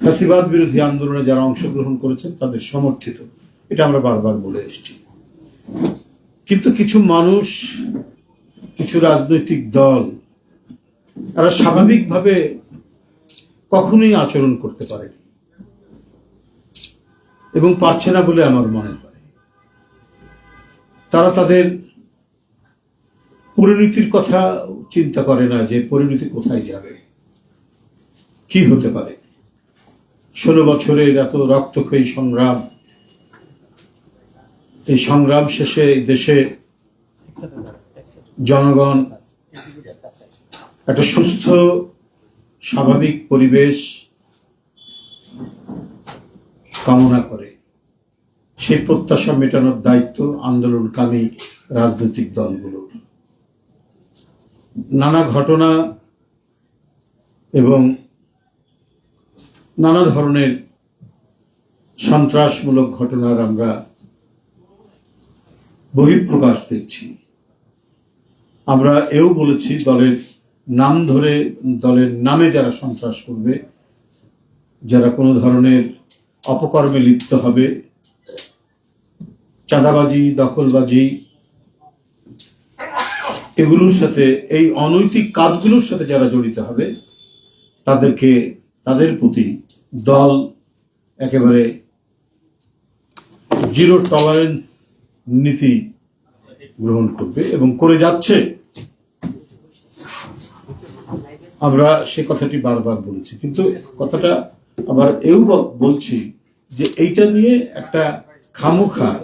ফ্যাসিবাদ বিরোধী আন্দোলনে যারা অংশগ্রহণ করেছেন, তাদের সমর্থিত। এটা আমরা বারবার বলে এসেছি। কিন্তু কিছু মানুষ, কিছু রাজনৈতিক দল, তারা স্বাভাবিকভাবে কখনোই আচরণ করতে পারেনি এবং পারছে না বলে আমার মনে হয়। তারা তাদের পরিণতির কথা চিন্তা করে না যে পরিণতি কোথায় যাবে, কি হতে পারে। ষোলো বছরের এত রক্তক্ষয়ী সংগ্রাম। এই সংগ্রাম শেষে দেশে জনগণ একটা সুস্থ, স্বাভাবিক পরিবেশ কামনা করে। সেই প্রত্যাশা মেটানোর দায়িত্ব আন্দোলনকামী রাজনৈতিক দলগুলোর নানা ঘটনা এবং নানা ধরনের সন্ত্রাসমূলক ঘটনার আমরা বহিঃপ্রকাশ দেখছি। আমরা এও বলেছি দলের নাম ধরে, দলের নামে যারা সন্ত্রাস করবে, যারা কোনো ধরনের অপকর্মে লিপ্ত হবে, চাঁদাবাজি, দখলবাজি, এগুলোর সাথে, এই অনৈতিক কাজগুলোর সাথে যারা জড়িত হবে, তাদেরকে, তাদের প্রতি দল একেবারে জিরো টলারেন্স নীতি গ্রহণ করবে এবং করে যাচ্ছে। আমরা সে কথাটি বারবার বলেছি কিন্তু কথাটা আবার এও বল- বলছি যে এইটা নিয়ে একটা খামোখা।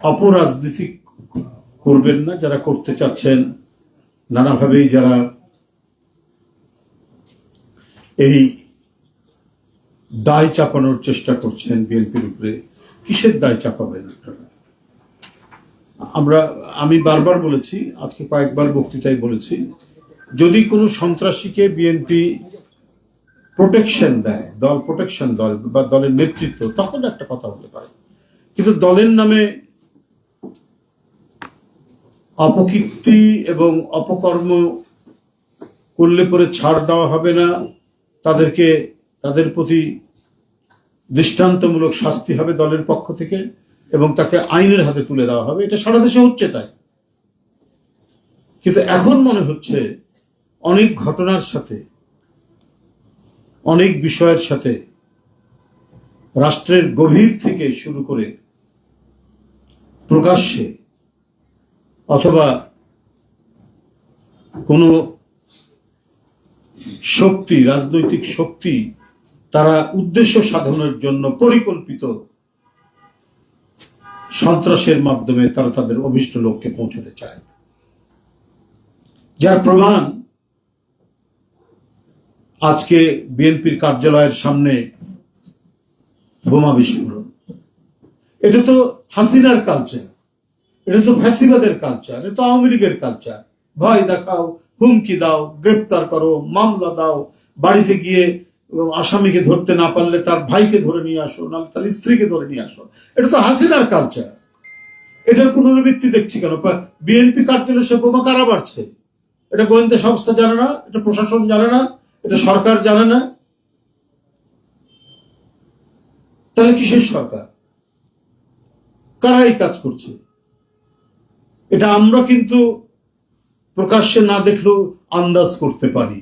অপরাজনীতি করবেন না যারা করতে চাচ্ছেন নানাভাবেই যারা এই দায় চাপানোর চেষ্টা করছেন বিএনপির উপরে, কিসের দায় চাপাবেন আপনারা? আমরা, আমি বারবার বলেছি, আজকে কয়েকবার বক্তৃতায় বলেছি, যদি কোনো সন্ত্রাসীকে বিএনপি প্রোটেকশন দেয়, দল প্রোটেকশন দল বা দলের নেতৃত্ব, তখন একটা কথা হতে পারে। কিন্তু দলের নামে অপকীর্তি এবং অপকর্ম করলে পরে ছাড় দেওয়া হবে না। তাদেরকে, তাদের প্রতি দৃষ্টান্তমূলক শাস্তি হবে দলের পক্ষ থেকে এবং তাকে আইনের হাতে তুলে দেওয়া হবে। এটা সারা দেশে হচ্ছে তাই। কিন্তু এখন মনে হচ্ছে অনেক ঘটনার সাথে, অনেক বিষয়ের সাথে রাষ্ট্রের গভীর থেকে শুরু করে প্রকাশ্যে অথবা কোনো শক্তি, রাজনৈতিক শক্তি তারা উদ্দেশ্য সাধনের জন্য পরিকল্পিত সন্ত্রাসের মাধ্যমে তারা তাদের অভিষ্ট লক্ষ্যে পৌঁছতে চায়। যার প্রমাণ আজকে বিএনপির কার্যালয়ের সামনে বোমা বিস্ফোরণ। এটা তো হাসিনার কালচার এটা তো ফ্যাসিবাদের কালচার এটা তো আওয়ামী লীগের কালচার ভয় দেখাও, হুমকি দাও, গ্রেপ্তার করো, মামলা দাও, বাড়িতে গিয়ে আসামিকে ধরতে না পারলে তার ভাইকে ধরে নিয়ে আসো, না তার স্ত্রীকে ধরে নিয়ে আসো। এটা তো হাসিনার কালচার এটার পুনরাবৃত্তি দেখছি কেন? বিএনপি কার্যালয়ে সে বোমা কারা বাড়ছে? এটা গোয়েন্দা সংস্থা জানে না, এটা প্রশাসন জানে না, এটা সরকার জানে না। তাহলে কিসের সরকার? কারা এই কাজ করছে? এটা আমরা কিন্তু প্রকাশ্যে না দেখলেও আন্দাজ করতে পারি।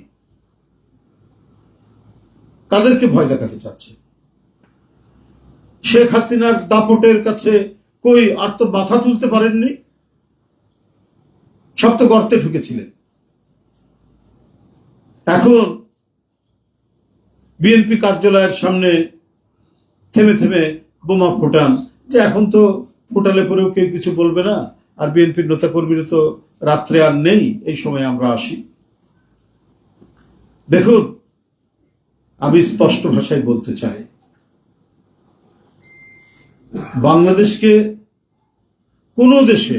কাদেরকে ভয় দেখাতে চাচ্ছে? শেখ হাসিনার দাপটের কাছে কই আর তো মাথা তুলতে পারেননি? সব তো গর্তে ঢুকেছিলেন। এখন বিএনপি কার্যালয়ের সামনে থেমে থেমে বোমা ফোটান। যে এখন তো ফোটালে পরেও কেউ কিছু বলবে না। আর বিএনপির নেতা কর্মীরা তো রাত্রে আর নেই, এই সময় আমরা আসি। দেখুন, আমি স্পষ্ট ভাষায় বলতে চাই, বাংলাদেশকে কোনো দেশে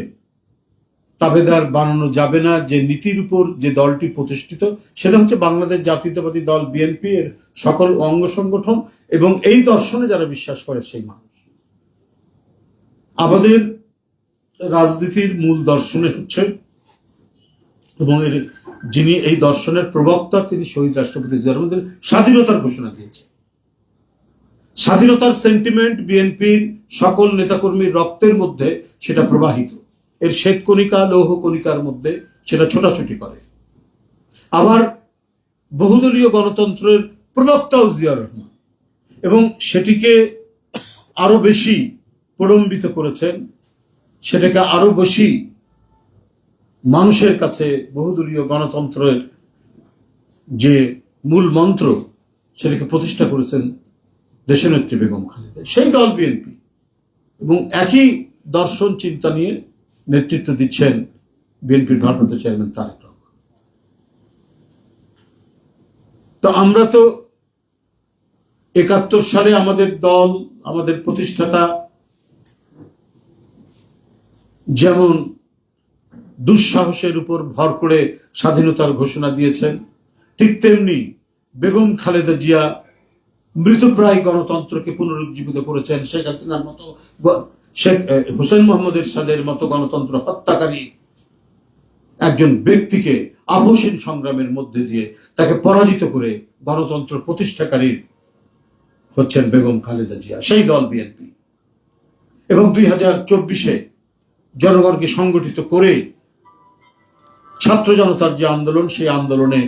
তাবেদার বানানো যাবে না, যে নীতির উপর যে দলটি প্রতিষ্ঠিত, সেটা হচ্ছে বাংলাদেশ জাতীয়তাবাদী দল বিএনপি এর সকল অঙ্গ সংগঠন এবং এই দর্শনে যারা বিশ্বাস করে সেই মানুষ। আমাদের রাজনীতির মূল দর্শনে হচ্ছে এবং এর যিনি এই দর্শনের প্রবক্তা, তিনি শহীদ রাষ্ট্রপতি জিয়া রহমান স্বাধীনতার ঘোষণা দিয়েছেন। স্বাধীনতার সেন্টিমেন্ট বিএনপির সকল নেতাকর্মীর রক্তের মধ্যে সেটা প্রবাহিত। এর শ্বেতকণিকা লৌহ কণিকার মধ্যে সেটা ছোটাছুটি করে। আবার বহুদলীয় গণতন্ত্রের প্রবক্তাও জিয়া রহমান। এবং সেটিকে আরও বেশি প্রলম্বিত করেছেন সেটাকে আরও বেশি মানুষের কাছে বহুদলীয় গণতন্ত্রের যে মূল মন্ত্র, সেটাকে প্রতিষ্ঠা করেছেন দেশনেত্রী বেগম খালেদা। সেই দল বিএনপি। এবং একই দর্শন চিন্তা নিয়ে নেতৃত্ব দিচ্ছেন বিএনপির ভারপ্রাপ্ত চেয়ারম্যান তারেক রহমান। তো আমরা তো একাত্তর সালে আমাদের দল, আমাদের প্রতিষ্ঠাতা যেমন দুঃসাহসের উপর ভর করে স্বাধীনতার ঘোষণা দিয়েছেন, ঠিক তেমনি বেগম খালেদা জিয়া মৃতপ্রায় গণতন্ত্রকে পুনরুজ্জীবিত করেছেন। শেখ হাসিনার মতো শেখ হোসেন মোহাম্মদ এরশাদের মতো গণতন্ত্র হত্যাকারী একজন ব্যক্তিকে আবসীন সংগ্রামের মধ্যে দিয়ে তাকে পরাজিত করে গণতন্ত্র প্রতিষ্ঠাকারী হচ্ছেন বেগম খালেদা জিয়া, সেই দল বিএনপি। এবং দুই হাজার চব্বিশে জনগণকে সংগঠিত করে ছাত্র জনতার যে আন্দোলন, সেই আন্দোলনে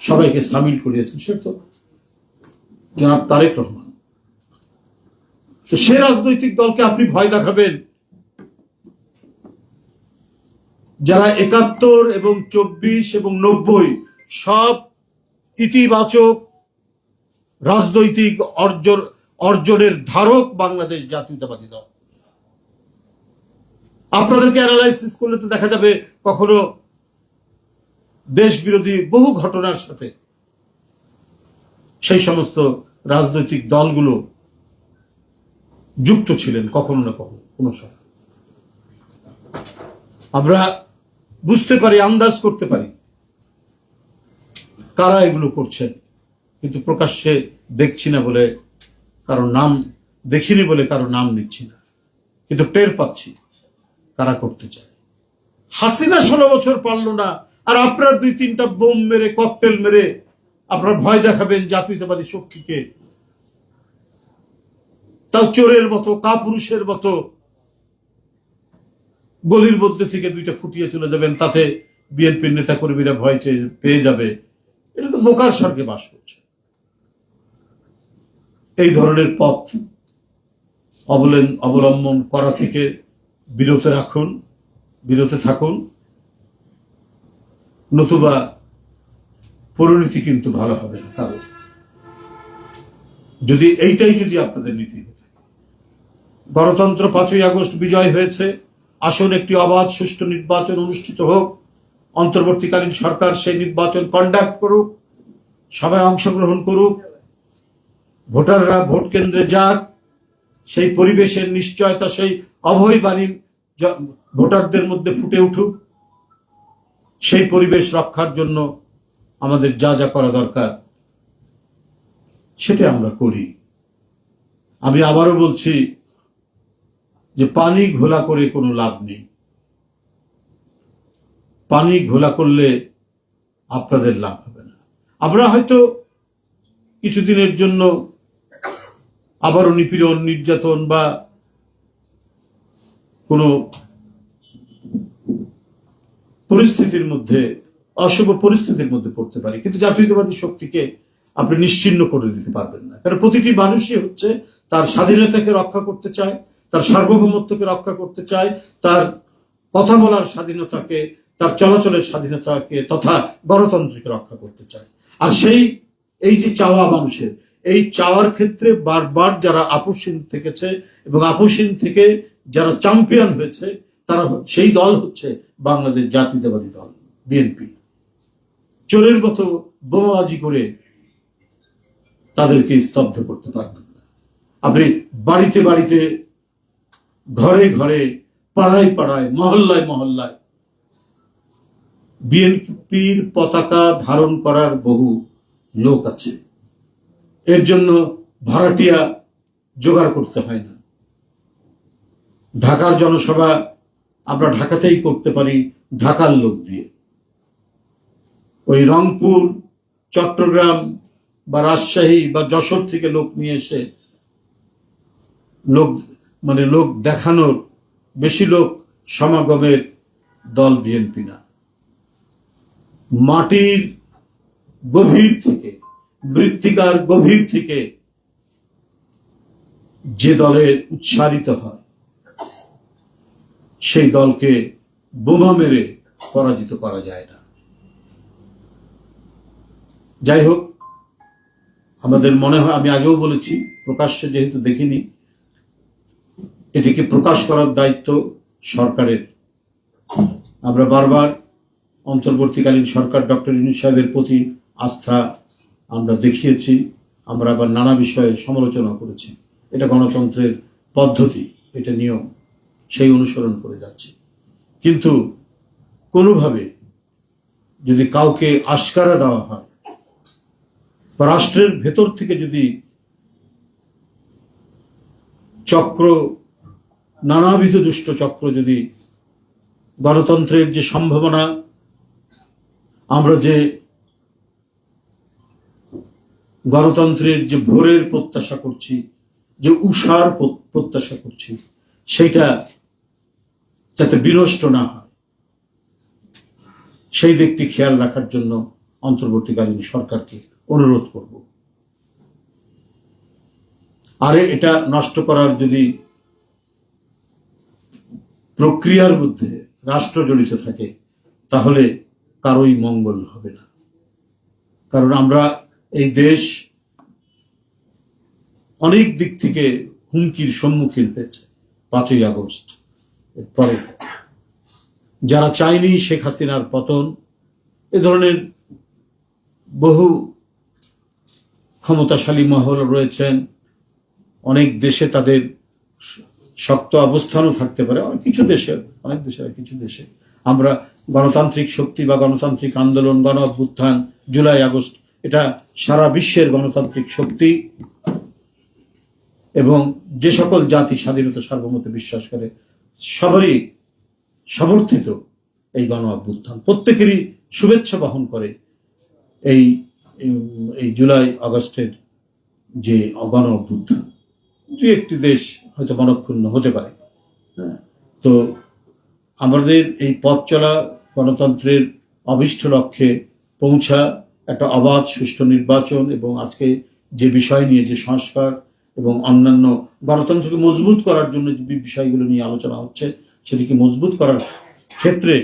সবাইকে সামিল করিয়েছেন, সে তো জনাব তারেক রহমান। তো সে রাজনৈতিক দলকে আপনি ভয় দেখাবেন? যারা একাত্তর এবং চব্বিশ এবং নব্বই সব ইতিবাচক রাজনৈতিক অর্জন, অর্জনের ধারক বাংলাদেশ জাতীয়তাবাদী দল। আপনাদেরকে অ্যানালাইসিস করলে তো দেখা যাবে কখনো দেশ বিরোধী বহু ঘটনার সাথে সেই সমস্ত রাজনৈতিক দলগুলো যুক্ত ছিলেন কখনো না কখনো, কোনো সময়। আমরা বুঝতে পারি, আন্দাজ করতে পারি কারা এগুলো করছেন, কিন্তু প্রকাশ্যে দেখছি না বলে কারও নাম দেখিনি বলে কারও নাম নিচ্ছি না। কিন্তু টের পাচ্ছি কারা করতে চায়। হাসিনা ষোলো বছর পারল না, আর আপনারা দুই তিনটা বোম মেরে, ককটেল মেরে আপনারা ভয় দেখাবেন জাতীয়তাবাদী শক্তিকে। তাও চোরের মতো, কাপুরুষের মতো গলির মধ্যে থেকে দুইটা ফুটিয়ে চলে যাবেন, তাতে বিএনপির নেতা কর্মীরা ভয় পেয়ে যাবে। এটা তো বোকার স্বর্গে বাস করছে। এই ধরনের পথ অবলম্বন করা থেকে বিরত রাখুন, বিরত থাকুন। নতুবা পরিণতি কিন্তু ভালো হবে না, কারণ যদি এইটাই যদি আপনাদের নীতি গণতন্ত্র পাঁচই আগস্ট বিজয় হয়েছে, আসুন একটি অবাধ সুষ্ঠু নির্বাচন অনুষ্ঠিত হোক, অন্তর্বর্তীকালীন সরকার সেই নির্বাচন কন্ডাক্ট করুক সবাই অংশগ্রহণ করুক, ভোটাররা ভোট কেন্দ্রে যাক, সেই পরিবেশের নিশ্চয়তা, সেই অভয় বাণী ভোটারদের মধ্যে ফুটে উঠুক, সেই পরিবেশ রক্ষার জন্য আমাদের যা যা করা দরকার সেটা আমরা করি। আমি আবারও বলছি যে পানি ঘোলা করে কোনো লাভ নেই। পানি ঘোলা করলে আপনাদের লাভ হবে না। আমরা হয়তো কিছুদিনের জন্য আবারও নিপীড়ন, নির্যাতন বা কোনো পরিস্থিতির মধ্যে, অশুভ পরিস্থিতির মধ্যে পড়তে পারি। কিন্তু জাতীয়তাবাদী শক্তিকে আপনি নিশ্চিন্ন করে দিতে পারবেন না। কারণ প্রতিটি মানুষই হচ্ছে তার স্বাধীনতাকে রক্ষা করতে চায়, তার সার্বভৌমত্বকে রক্ষা করতে চায়, তার কথা বলার স্বাধীনতাকে, তার চলাচলের স্বাধীনতাকে তথা গণতন্ত্রকে রক্ষা করতে চায়। আর সেই, এই যে চাওয়া মানুষের, এই চাওয়ার ক্ষেত্রে বারবার যারা আপোষহীন থেকেছে এবং আপোষহীন থেকে যারা চ্যাম্পিয়ন হয়েছে, তারা সেই দল হচ্ছে বাংলাদেশ জাতীয়তাবাদী দল, বিএনপি। চোরের মতো বোমাবাজি করে তাদেরকে স্তব্ধ করতে পারবেন না। আপনি বাড়িতে বাড়িতে, ঘরে ঘরে, পাড়ায় পাড়ায়, মহল্লায় মহল্লায় বিএনপির পতাকা ধারণ করার বহু লোক আছে। এর জন্য ভাড়াটিয়া জোগাড় করতে হয় না। ঢাকার জনসভা আমরা ঢাকাতেই করতে পারি, ঢাকার লোক দিয়ে। ওই রংপুর, চট্টগ্রাম বা রাজশাহী বা যশোর থেকে লোক নিয়ে এসে লোক মানে লোক দেখানোর বেশি লোক সমাগমের দল বিএনপি না। মাটির গভীর থেকে, মৃত্তিকার গভীর থেকে যে দলের উৎসারিত হয় সেই দলকে বোমা মেরে পরাজিত করা যায় না। যাই হোক, আমাদের মনে হয়, আমি আগেও বলেছি, প্রকাশ্যে যেহেতু দেখিনি, এটিকে প্রকাশ করার দায়িত্ব সরকারের। আমরা বারবার অন্তর্বর্তীকালীন সরকার ডক্টর ইউনুস সাহেবের প্রতি আস্থা আমরা দেখিয়েছি, আমরা আবার নানা বিষয়ে সমালোচনা করেছি। এটা গণতন্ত্রের পদ্ধতি, এটা নিয়ম। সেই অনুসরণ করে যাচ্ছে। কিন্তু কোনোভাবে যদি কাউকে আশকারা দেওয়া হয়, বা রাষ্ট্রের ভেতর থেকে যদি চক্র, নানাবিধ দুষ্ট চক্র যদি গণতন্ত্রের যে সম্ভাবনা, আমরা যে গণতন্ত্রের যে ভোরের প্রত্যাশা করছি, যে উষার প্রত্যাশা করছি সেটা যাতে বিনষ্ট না হয়। সেই দিকটি খেয়াল রাখার জন্য অন্তর্বর্তীকালীন সরকারকে অনুরোধ করব। আরে এটা নষ্ট করার যদি প্রক্রিয়ার মধ্যে রাষ্ট্র জড়িত থাকে, তাহলে কারোই মঙ্গল হবে না। কারণ আমরা এই দেশ অনেক দিক থেকে হুমকির সম্মুখীন হয়েছে পাঁচই আগস্ট। এর পরে যারা চায়নি শেখ হাসিনার পতন, এ ধরনের বহু ক্ষমতাশালী মহল রয়েছেন। অনেক দেশে তাদের শক্ত অবস্থানও থাকতে পারে। অনেক কিছু দেশে অনেক দেশে কিছু দেশে। আমরা গণতান্ত্রিক শক্তি বা গণতান্ত্রিক আন্দোলন, গণ অভ্যুত্থান, জুলাই, আগস্ট, এটা সারা বিশ্বের গণতান্ত্রিক শক্তি এবং যে সকল জাতি স্বাধীনতা সার্বভৌমত্বে বিশ্বাস করে সবারই সমর্থিত এই গণ অভ্যুত্থান। প্রত্যেকেরই শুভেচ্ছা বহন করে এই এই- জুলাই আগস্টের যে গণ অভ্যুত্থান। দু একটি দেশ হয়তো মনক্ষুণ্ণ হতে পারে। হ্যাঁ, তো আমাদের এই পথ চলা গণতন্ত্রের অভিষ্ট লক্ষ্যে পৌঁছা একটা অবাধ সুষ্ঠু নির্বাচন এবং আজকে যে বিষয় নিয়ে যে সংস্কার এবং অন্যান্য গণতন্ত্রকে মজবুত করার জন্য যে বিষয়গুলো নিয়ে আলোচনা হচ্ছে, সেটিকে মজবুত করার ক্ষেত্রে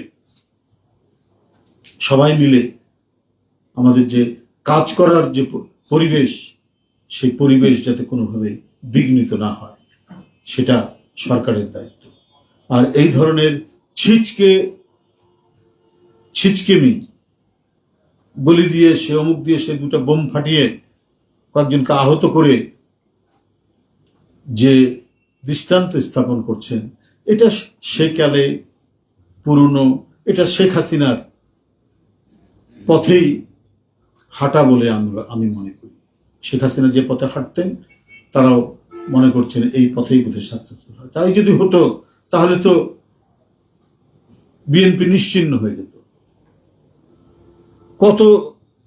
সবাই মিলে আমাদের যে কাজ করার যে পরিবেশ, সেই পরিবেশ যাতে কোনোভাবে বিঘ্নিত না হয়, সেটা সরকারের দায়িত্ব। আর এই ধরনের ছিচকে ছিচকেমি বলি দিয়ে সে অমুক দিয়ে সে দুটো বোম ফাটিয়ে কয়েকজনকে আহত করে যে দৃষ্টান্ত স্থাপন করছেন, এটা সেকালে পুরনো, এটা শেখ হাসিনার পথেই হাঁটা বলে আমরা আমি মনে করি। শেখ হাসিনা যে পথে হাঁটতেন, তারাও মনে করছেন এই পথেই বোধহয় সাকসেসফুল হয়। তাই যদি হতো, তাহলে তো বিএনপি নিশ্চিন্ন হয়ে যেত। কত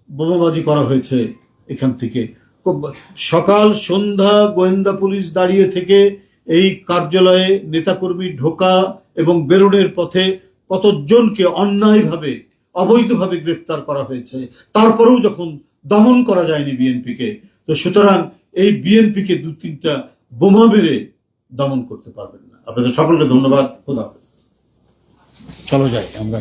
বোমাবাজি করা হয়েছে এখান থেকে। সকাল, সন্ধ্যা গোয়েন্দা পুলিশ দাঁড়িয়ে থেকে এই কার্যালয়ে নেতাকর্মী ঢোকা এবং বেরোনের পথে কতজনকে অন্যায়ভাবে, অবৈধভাবে গ্রেফতার করা হয়েছে, তারপরেও যখন দমন করা যায়নি বিএনপিকে, তো সুতরাং এই বিএনপিকে দু তিনটা বোমা মেরে দমন করতে পারবেন না। আপনাদের সকলকে ধন্যবাদ। খোদা হাফেজ। চলো যাই, আমরা